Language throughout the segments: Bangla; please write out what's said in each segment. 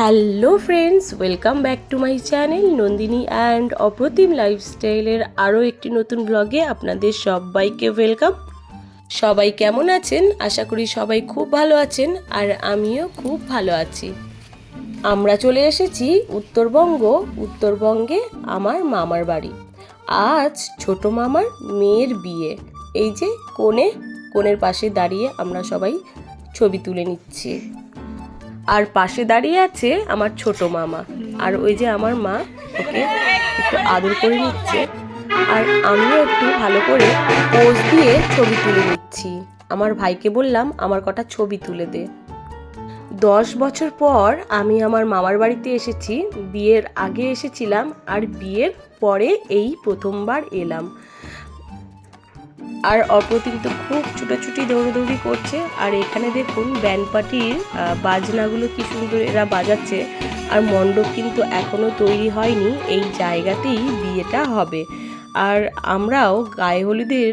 Hello friends, welcome back to my channel Nandini and Apratim লাইফস্টাইলের আরও একটি নতুন ব্লগে আপনাদের সবাইকে ওয়েলকাম। সবাই কেমন আছেন? আশা করি সবাই খুব ভালো আছেন আর আমিও খুব ভালো আছি। আমরা চলে এসেছি উত্তরবঙ্গ, উত্তরবঙ্গে আমার মামার বাড়ি। আজ ছোট মামার মেয়ের বিয়ে। এই যে কোণে, কোণের পাশে দাঁড়িয়ে আমরা সবাই ছবি তুলে নিচ্ছি। আর পাশে দাঁড়িয়ে আছে আমার ছোট মামা। আর ওই যে আমার মা, ওকে একটু আদর করে নিচ্ছে। আর আমিও একটু ভালো করে পোজ দিয়ে ছবি তুলে নিচ্ছি। আমার ভাইকে বললাম, আমার কটা ছবি তুলে দে। দশ বছর পর আমি আমার মামার বাড়িতে এসেছি। বিয়ের আগে এসেছিলাম আর বিয়ের পরে এই প্রথমবার এলাম। আর অপ্রতিম তো খুব ছুটোছুটি, দৌড়দৌড়ি করছে। আর এখানে দেখুন ব্যান্ড পার্টির বাজনাগুলো কি সুন্দর এরা বাজাচ্ছে। আর মণ্ডপ কিন্তু এখনও তৈরি হয়নি, এই জায়গাতেই বিয়েটা হবে। আর আমরাও গায়ে হলুদের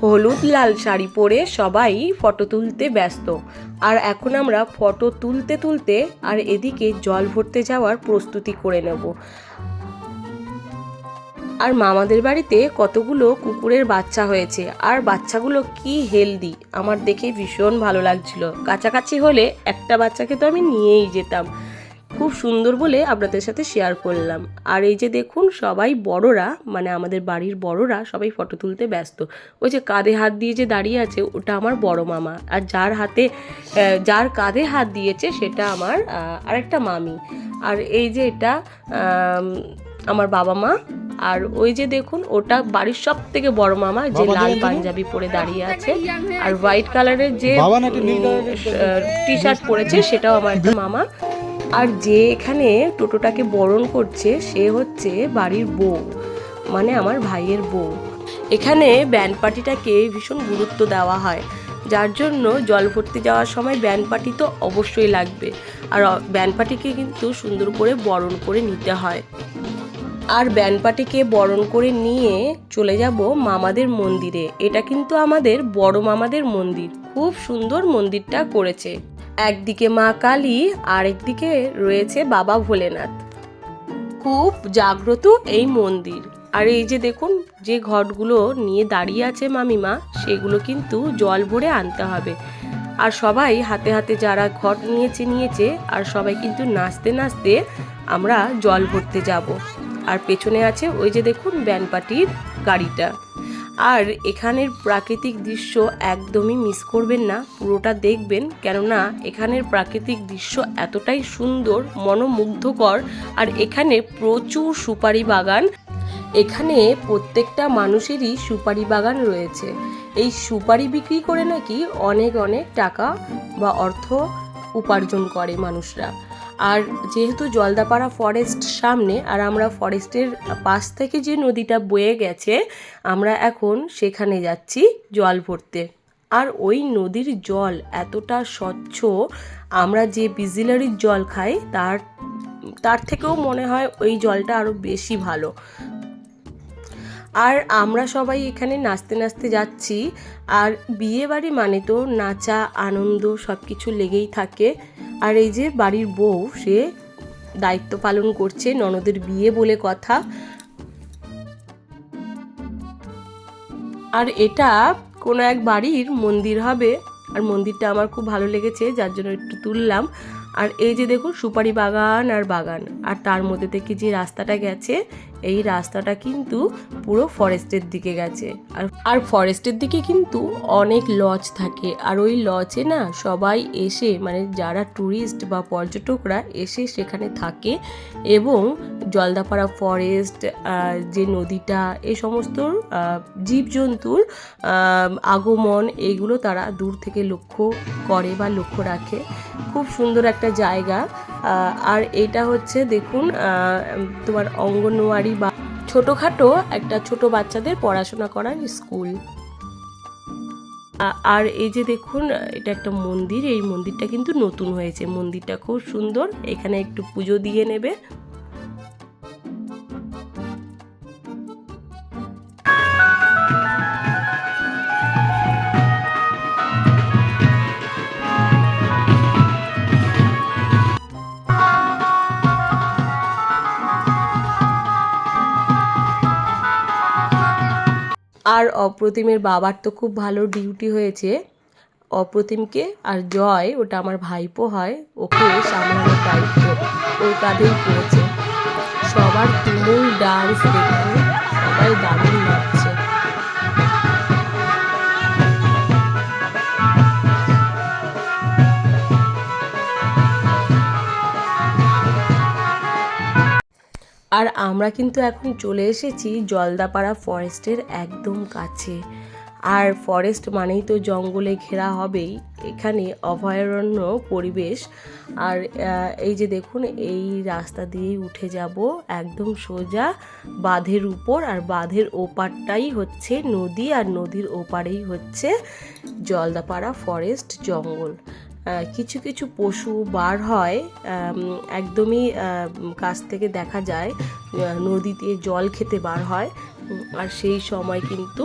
হলুদ লাল শাড়ি পরে সবাই ফটো তুলতে ব্যস্ত। আর এখন আমরা ফটো তুলতে তুলতে আর এদিকে জল ভরতে যাওয়ার প্রস্তুতি করে নেব। আর মামাদের বাড়িতে কতগুলো কুকুরের বাচ্চা হয়েছে, আর বাচ্চাগুলো কি হেলদি আমার দেখে ভীষণ ভালো লাগছিল। কাছাকাছি হলে একটা বাচ্চাকে তো আমি নিয়েই যেতাম। খুব সুন্দর বলে আপনাদের সাথে শেয়ার করলাম। আর এই যে দেখুন, সবাই বড়রা মানে আমাদের বাড়ির বড়রা সবাই ফটো তুলতে ব্যস্ত। ওই যে কাঁধে হাত দিয়ে যে দাঁড়িয়ে আছে, ওটা আমার বড় মামা। আর যার হাতে যার কাঁধে হাত দিয়েছে, সেটা আমার আরেকটা মামি। আর এই যে এটা আমার বাবা মা। আর ওই যে দেখুন ওটা বাড়ির সব থেকে বড় মামা যে লাল পাঞ্জাবি পরে দাঁড়িয়ে আছে। আর হোয়াইট কালারের যে টি শার্ট পরেছে সেটাও আমার একটা মামা। আর যে এখানে টোটোটাকে বরণ করছে সে হচ্ছে বাড়ির বউ মানে আমার ভাইয়ের বউ। এখানে ব্যান্ড পার্টিটাকে ভীষণ গুরুত্ব দেওয়া হয়। যার জন্য জল ভর্তি যাওয়ার সময় ব্যান্ড পার্টি তো অবশ্যই লাগবে। আর ব্যান্ড পার্টিকে কিন্তু সুন্দর করে বরণ করে নিতে হয়। আর ব্যানপাটিকে বরণ করে নিয়ে চলে যাব মামাদের মন্দিরে। এটা কিন্তু আমাদের বড় মামাদের মন্দির। খুব সুন্দর মন্দিরটা করেছে। একদিকে মা কালী আর একদিকে রয়েছে বাবা ভোলেনাথ। খুব জাগ্রত এই মন্দির। আর এই যে দেখুন, যে ঘটগুলো নিয়ে দাঁড়িয়ে আছে মামিমা, সেগুলো কিন্তু জল ভরে আনতে হবে। আর সবাই হাতে হাতে যারা ঘট নিয়েছে নিয়েছে, আর সবাই কিন্তু নাচতে নাচতে আমরা জল ভরতে যাব। আর পেছনে আছে ওই যে দেখুন ব্যান্ড পার্টির গাড়িটা। আর এখানের প্রাকৃতিক দৃশ্য একদমই মিস করবেন না, পুরোটা দেখবেন। কেননা এখানের প্রাকৃতিক দৃশ্য এতটাই সুন্দর, মনোমুগ্ধকর, আর এখানে প্রচুর সুপারি বাগান। এখানে প্রত্যেকটা মানুষেরই সুপারি বাগান রয়েছে। এই সুপারি বিক্রি করে নাকি অনেক অনেক টাকা বা অর্থ উপার্জন করে মানুষরা। আর যেহেতু জলদাপাড়া ফরেস্ট সামনে, আর আমরা ফরেস্টের পাশ থেকে যে নদীটা বয়ে গেছে, আমরা এখন সেখানে যাচ্ছি জল ভরতে। আর ওই নদীর জল এতটা স্বচ্ছ, আমরা যে বিজিলারির জল খাই, তার তার থেকেও মনে হয় ওই জলটা আরও বেশি ভালো। আর আমরা সবাই এখানে নাচতে নাচতে যাচ্ছি। আর বিয়ে বাড়ি মানে তো নাচা, আনন্দ সব কিছু লেগেই থাকে। আর এই যে বাড়ির বউ, সে দায়িত্ব পালন করছে ননদের বিয়ে বলে কথা। আর এটা কোনো এক বাড়ির মন্দির হবে। আর মন্দিরটা আমার খুব ভালো লেগেছে, যার জন্য একটু তুললাম। আর এই যে দেখুন, সুপারি বাগান আর বাগান। আর তার মধ্যে থেকে যে রাস্তাটা গেছে, এই রাস্তাটা কিন্তু পুরো ফরেস্টের দিকে গেছে। আর আর ফরেস্টের দিকে কিন্তু অনেক লজ থাকে। আর ওই লজে না সবাই এসে মানে যারা ট্যুরিস্ট বা পর্যটকরা এসে সেখানে থাকে এবং জলদাপাড়া ফরেস্ট যে নদীটা এই সমস্ত জীবজন্তুর আগমন এইগুলো তারা দূর থেকে লক্ষ্য করে বা লক্ষ্য রাখে। খুব সুন্দর একটা জায়গা। আর এটা হচ্ছে দেখুন তোমার অঙ্গনওয়াড়ি বা ছোটোখাটো একটা ছোট বাচ্চাদের পড়াশোনা করার স্কুল। আর এই যে দেখুন, এটা একটা মন্দির, এই মন্দিরটা কিন্তু নতুন হয়েছে। মন্দিরটা খুব সুন্দর, এখানে একটু পুজো দিয়ে নেবে। আর অপ্রতিমের বাবার তো খুব ভালো ডিউটি হয়েছে। অপ্রতিমকে আর জয়, ওটা আমার ভাইপো হয়, ওকে সামলানোর দায়িত্ব ওর কাঁধেই পড়েছে। সবার তুমুল ডান্স দেখে সবাই দারুণ আর আমরা কিন্তু এখন চলে এসেছি জলদাপাড়া ফরেস্টের একদম কাছে। আর ফরেস্ট মানেই তো জঙ্গলে ঘেরা হবেই, এখানে অভয়ারণ্য পরিবেশ। আর এই যে দেখুন, এই রাস্তা দিয়েই উঠে যাব একদম সোজা বাঁধের উপর। আর বাঁধের ওপারটাই হচ্ছে নদী, আর নদীর ওপারেই হচ্ছে জলদাপাড়া ফরেস্ট জঙ্গল। কিছু কিছু পশু বার হয় একদমই কাছ থেকে দেখা যায় নদীতে জল খেতে বার হয় আর সেই সময় কিন্তু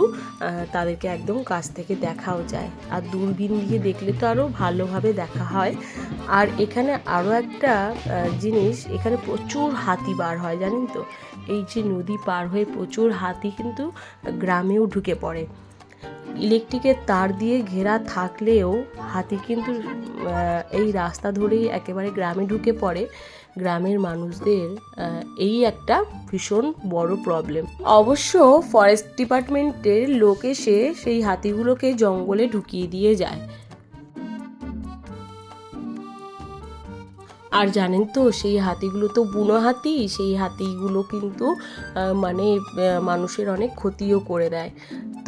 তাদেরকে একদম কাছ থেকে দেখাও যায়। আর দূরবীন দিয়ে দেখলে তো আরও ভালোভাবে দেখা হয়। আর এখানে আরও একটা জিনিস, এখানে প্রচুর হাতি বার হয়, জানেন তো? এই যে নদী পার হয়ে প্রচুর হাতি কিন্তু গ্রামেও ঢুকে পড়ে। ইলেকট্রিকের তার দিয়ে ঘেরা থাকলেও হাতি কিন্তু এই রাস্তা ধরেই একেবারে গ্রামে ঢুকে পড়ে। গ্রামের মানুষদের এই একটা ভীষণ বড় প্রবলেম অবশ্য ফরেস্ট ডিপার্টমেন্টের লোক এসে সেই হাতিগুলোকে জঙ্গলে ঢুকিয়ে দিয়ে যায়। আর জানেন তো, সেই হাতিগুলো তো বুনো হাতি, সেই হাতিগুলো কিন্তু মানে মানুষের অনেক ক্ষতিও করে দেয়।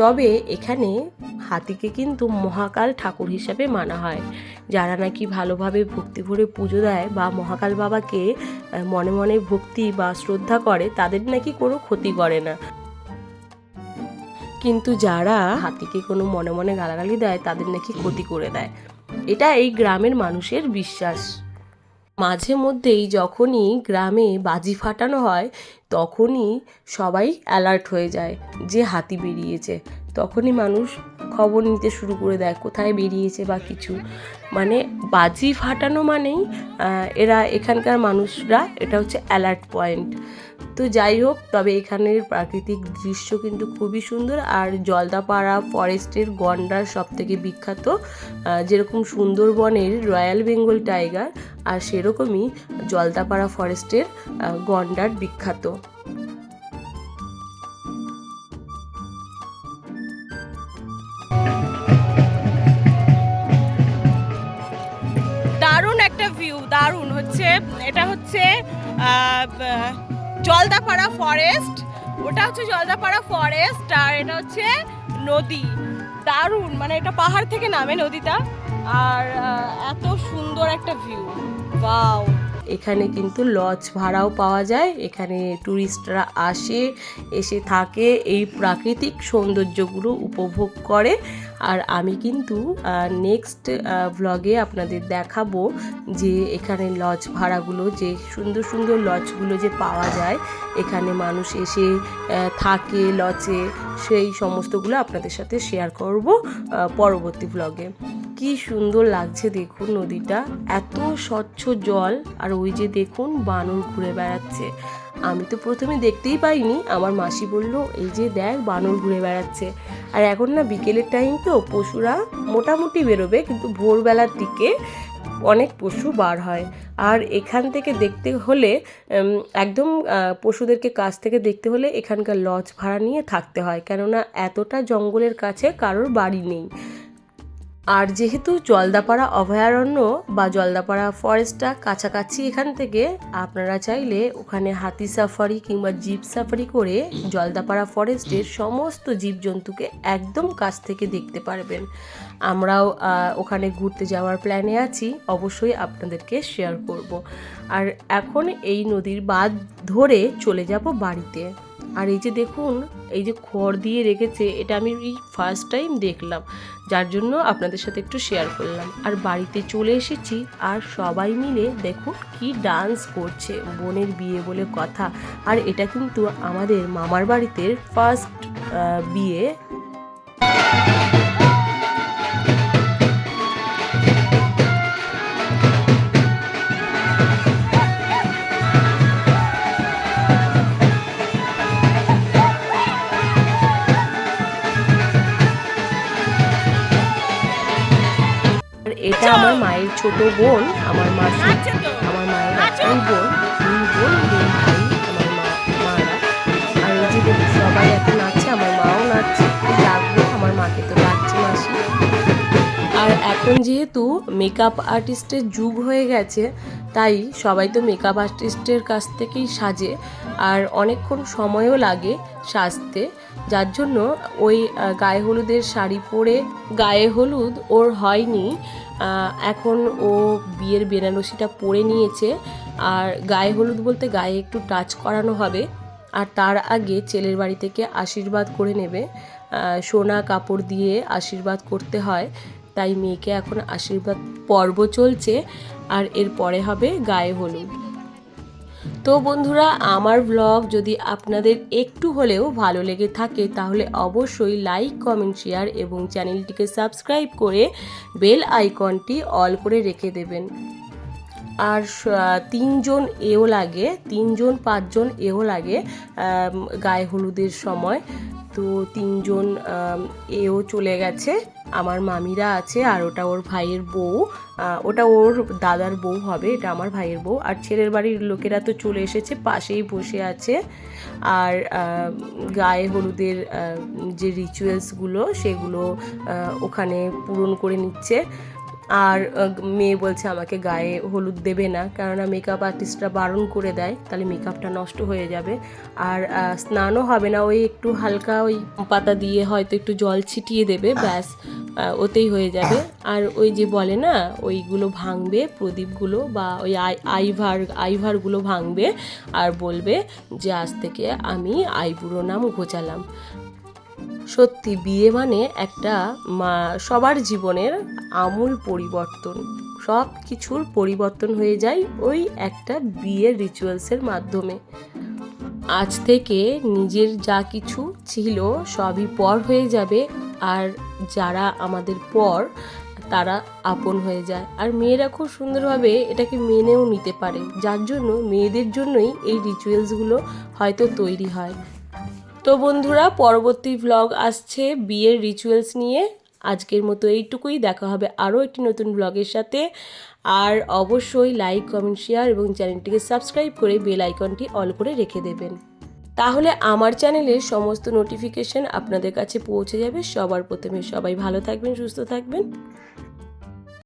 তবে এখানে হাতিকে কিন্তু মহাকাল ঠাকুর হিসাবে মানা হয়। যারা নাকি ভালোভাবে ভক্তি ভরে পুজো দেয় বা মহাকাল বাবাকে মনে মনে ভক্তি বা শ্রদ্ধা করে, তাদের নাকি কোনো ক্ষতি করে না। কিন্তু যারা হাতিকে কোনো মনে মনে গালাগালি দেয়, তাদের নাকি ক্ষতি করে দেয়। এটা এই গ্রামের মানুষের বিশ্বাস। মাঝে মধ্যেই যখনই গ্রামে বাজি ফাটানো হয়, তখনই সবাই অ্যালার্ট হয়ে যায় যে হাতি বেরিয়েছে। তখনই মানুষ খবর নিতে শুরু করে দেয়, কোথায় বেরিয়েছে বা কিছু। মানে বাজি ফাটানো মানেই এরা এখানকার মানুষরা, এটা হচ্ছে অ্যালার্ট পয়েন্ট তো যাই হোক, তবে এখানের প্রাকৃতিক দৃশ্য কিন্তু খুবই সুন্দর। আর জলদাপাড়া ফরেস্টের গন্ডার সব থেকে বিখ্যাত যেরকম সুন্দরবনের রয়্যাল বেঙ্গল টাইগার, আর সেরকমই জলদাপাড়া ফরেস্টের গন্ডার বিখ্যাত। দারুণ একটা ভিউ দারুণ। হচ্ছে, এটা হচ্ছে জলদাপাড়া ফরেস্ট ওটা হচ্ছে জলদাপাড়া ফরেস্ট আর এটা হচ্ছে নদী। দারুণ মানে এটা পাহাড় থেকে নামে নদীটা। আর এত সুন্দর একটা ভিউ বাও এখানে কিন্তু লজ ভাড়াও পাওয়া যায়। এখানে ট্যুরিস্টরা আসে, এসে থাকে, এই প্রাকৃতিক সৌন্দর্যগুলো উপভোগ করে। আর আমি কিন্তু নেক্সট ব্লগে আপনাদের দেখাবো যে এখানে লজ ভাড়াগুলো, যে সুন্দর সুন্দর লজগুলো যে পাওয়া যায়, এখানে মানুষ এসে থাকে লজে সেই সমস্তগুলো আপনাদের সাথে শেয়ার করব পরবর্তী ব্লগে কি সুন্দর লাগছে দেখুন নদীটা, এত স্বচ্ছ জল, আর ওই যে দেখুন বানর ঘুরে বেড়াচ্ছে। আমি তো প্রথমে দেখতেই পাইনি। আমার মাসি বলল, এই যে দেখ, বানর ঘুরে বেড়াচ্ছে। আর এখন না বিকেলের টাইম তো, পশুরা মোটামুটি বেরোবে, কিন্তু ভোরবেলার দিকে অনেক পশু বার হয়। আর এখান থেকে দেখতে হলে একদম পশুদেরকে কাছ থেকে দেখতে হলে এখানকার লজ ভাড়া নিয়ে থাকতে হয়। কেননা এতটা জঙ্গলের কাছে কারোর বাড়ি নেই। আর যেহেতু জলদাপাড়া অভয়ারণ্য বা জলদাপাড়া ফরেস্টটা কাছাকাছি এখান থেকে, আপনারা চাইলে ওখানে হাতি সাফারি কিংবা জিপ সাফারি করে জলদাপাড়া ফরেস্টের সমস্ত জীবজন্তুকে একদম কাছ থেকে দেখতে পারবেন। আমরাও ওখানে ঘুরতে যাওয়ার প্ল্যানে আছি, অবশ্যই আপনাদেরকে শেয়ার করব। আর এখন এই নদীর বাঁধ ধরে চলে যাব বাড়িতে। আর এই যে দেখুন, এই যে খড় দিয়ে রেখেছে, এটা আমি এই ফার্স্ট টাইম দেখলাম। যার জন্য আপনাদের সাথে একটু শেয়ার করলাম। আর বাড়িতে চলে এসেছি আর সবাই মিলে দেখুন কি ডান্স করছে, বোনের বিয়ে বলে কথা। আর এটা কিন্তু আমাদের মামার বাড়িতে ফার্স্ট বিয়ে আমার মায়ের ছোট বোন আমার মাসি আমার মায়ের বোন। এখন যেহেতু মেকআপ আর্টিস্টের যুগ হয়ে গেছে, তাই সবাই তো মেকআপ আর্টিস্টের কাছ থেকেই সাজে আর অনেকক্ষণ সময়ও লাগে সাজতে। যার জন্য ওই গায়ে হলুদের শাড়ি পরে গায়ে হলুদ ওর হয়নি। এখন ও বিয়ের বেনারসিটা পরে নিয়েছে আর গায়ে হলুদ বলতে গায়ে একটু টাচ করানো হবে আর তার আগে ছেলের বাড়ি থেকে আশীর্বাদ করে নেবে। সোনা কাপড় দিয়ে আশীর্বাদ করতে হয়। তাই মেয়েকে এখন আশীর্বাদ পর্ব চলছে আর এর পরে হবে গায়ে হলুদ। তো বন্ধুরা, আমার ব্লগ যদি আপনাদের একটু হলেও ভালো লেগে থাকে, তাহলে অবশ্যই লাইক কমেন্ট শেয়ার এবং চ্যানেলটিকে সাবস্ক্রাইব করে বেল আইকনটি অল করে রেখে দেবেন। আর তিনজন এও লাগে, তিনজন, পাঁচজন এও লাগে গায়ে হলুদের সময়। তো তিনজন এও চলে গেছে। আমার মামিরা আছে আর ওটা ওর ভাইয়ের বউ। ওটা ওর দাদার বউ হবে, এটা আমার ভাইয়ের বউ। আর ছেলের বাড়ির লোকেরা তো চলে এসেছে, পাশেই বসে আছে। আর গায়ে হলুদের যে রিচুয়ালসগুলো সেগুলো ওখানে পূরণ করে নিচ্ছে। আর মেয়ে বলছে আমাকে গায়ে হলুদ দেবে না কেননা মেকআপ আর্টিস্টরা বারণ করে দেয়, তাহলে মেকআপটা নষ্ট হয়ে যাবে। আর স্নানও হবে না, ওই একটু হালকা ওই পাতা দিয়ে হয়তো একটু জল ছিটিয়ে দেবে, ব্যাস ওতেই হয়ে যাবে। আর ওই যে বলে না, ওইগুলো ভাঙবে, প্রদীপগুলো বা ওই আই, আইভার, আইভারগুলো ভাঙবে, আর বলবে যে, আজ থেকে আমি আইবুড়ো নাম ঘোচালাম সত্যি বিয়ে মানে একটা সবার জীবনের আমূল পরিবর্তন। সব কিছুর পরিবর্তন হয়ে যায় ওই একটা বিয়ের রিচুয়ালসের মাধ্যমে। আজ থেকে নিজের যা কিছু ছিল সবই পর হয়ে যাবে আর যারা আমাদের পর, তারা আপন হয়ে যায়। আর মেয়েরা খুব সুন্দরভাবে এটাকে মেনেও নিতে পারে। যার জন্য মেয়েদের জন্যই এই রিচুয়ালসগুলো হয়তো তৈরি হয়। তো বন্ধুরা, পরবর্তী ভ্লগ আসছে বিয়ের রিচুয়ালস নিয়ে। আজকের মতো এইটুকুই, দেখা হবে আরও একটি নতুন ব্লগের সাথে। আর অবশ্যই লাইক কমেন্ট শেয়ার এবং চ্যানেলটিকে সাবস্ক্রাইব করে বেল আইকনটি অল করে রেখে দেবেন। তাহলে আমার চ্যানেলের সমস্ত নোটিফিকেশন আপনাদের কাছে পৌঁছে যাবে। সবার প্রথমে সবাই ভালো থাকবেন, সুস্থ থাকবেন।